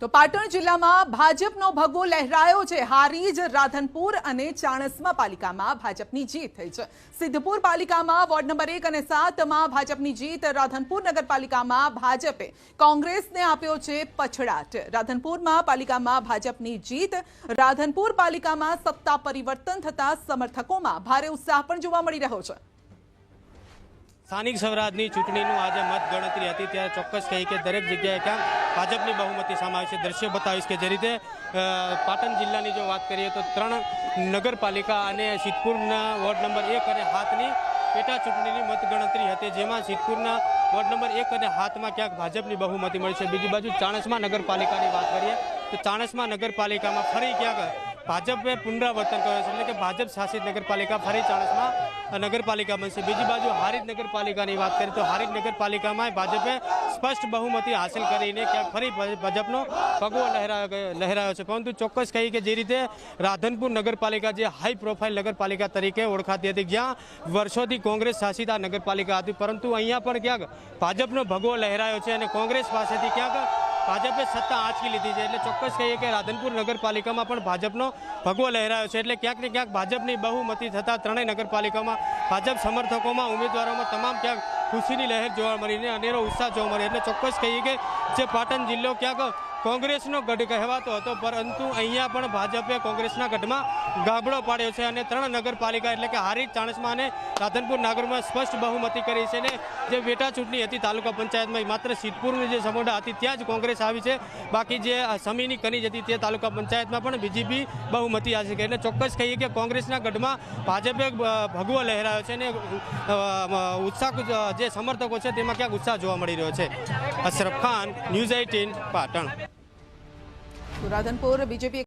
તો પાટણ જિલ્લામાં ભાજપનો ભગવો લહેરાયો છે. હારીજ રાધનપુર અને ચાણસ્મા પાલિકામાં ભાજપની જીત થઈ છે. સિદ્ધપુર પાલિકામાં વોર્ડ નંબર એક અને સાતમાં ભાજપની જીત. રાધનપુર નગરપાલિકામાં ભાજપે કોંગ્રેસને આપ્યો છે પછડાટ. રાધનપુરમાં પાલિકામાં ભાજપની જીત. રાધનપુર પાલિકામાં સત્તા પરિવર્તન થતા સમર્થકોમાં ભારે ઉત્સાહ પણ જોવા મળી રહ્યો છે. સ્થાનિક સ્વરાજની ચૂંટણીનું આજે મત ગણતરી હતી. ત્યારે ચોક્કસ કહી કે દરેક જગ્યાએ ક્યાંક ભાજપની બહુમતી સામે છે. દ્રશ્ય બતાવીશ કે જે રીતે પાટણ જિલ્લાની જો વાત કરીએ તો ત્રણ નગરપાલિકા અને સિદ્ધપુરના વોર્ડ નંબર એક અને હાથની પેટા ચૂંટણીની મતગણતરી હતી. જેમાં સિદ્ધપુરના વોર્ડ નંબર એક અને હાથમાં ક્યાંક ભાજપની બહુમતી મળી છે. બીજી બાજુ ચાણસમા નગરપાલિકાની વાત કરીએ તો ચાણસમા નગરપાલિકામાં ફરી ક્યાંક ભાજપે પુનરાવર્તન કર્યું છે, એટલે કે ભાજપ શાસિત નગરપાલિકા ફરી ચાણસમાં નગરપાલિકા બનશે. બીજી બાજુ હારીજ નગરપાલિકાની વાત કરીએ તો હારીજ નગરપાલિકામાં ભાજપે સ્પષ્ટ બહુમતી હાંસલ કરીને ક્યાંક ફરી ભાજપનો ભગવો લહેરાયો લહેરાયો છે. પરંતુ ચોક્કસ કહી કે જે રીતે રાધનપુર નગરપાલિકા જે હાઈ પ્રોફાઇલ નગરપાલિકા તરીકે ઓળખાતી હતી, જ્યાં વર્ષોથી કોંગ્રેસ શાસિત આ નગરપાલિકા હતી, પરંતુ અહીંયા પણ ક્યાંક ભાજપનો ભગવો લહેરાયો છે અને કોંગ્રેસ પાસેથી ક્યાંક ભાજપે સત્તા આંચકી લીધી છે. એટલે ચોક્કસ કહીએ કે રાધનપુર નગરપાલિકામાં પણ ભાજપનો ભગવો લહેરાયો છે. એટલે ક્યાંક ને ક્યાંક ભાજપની બહુમતી થતાં ત્રણેય નગરપાલિકામાં ભાજપ સમર્થકોમાં, ઉમેદવારોમાં તમામ ક્યાંક ખુશીની લહેર જોવા મળીને અનેરો ઉત્સાહ જોવા મળ્યો એટલે ચોક્કસ કહીએ કે જે પાટણ જિલ્લો ક્યાંક કોંગ્રેસનો ગઢ કહેવાતો હતો, પરંતુ અહીંયા પણ ભાજપે કોંગ્રેસના ગઢમાં ગાબડો પાડ્યો છે અને ત્રણ નગરપાલિકા એટલે કે હારીજ, ચાણસમાં અને રાધનપુર નાગરમાં સ્પષ્ટ બહુમતી કરી છે અને જે પેટા ચૂંટણી હતી તાલુકા પંચાયતમાં માત્ર સિદ્ધપુરની જે સમોડા હતી ત્યાં જ કોંગ્રેસ આવી છે. બાકી જે સમીની કનીજ હતી તે તાલુકા પંચાયતમાં પણ બીજીપી બહુમતી આવી છે. એટલે ચોક્કસ કહીએ કે કોંગ્રેસના ગઢમાં ભાજપે ભગવો લહેરાયો છે અને ઉત્સાહ જે સમર્થકો છે તેમાં ક્યાંક ઉત્સાહ જોવા મળી રહ્યો છે. Ashraf Khan, news eighteen, Patan. Radhanpur BJP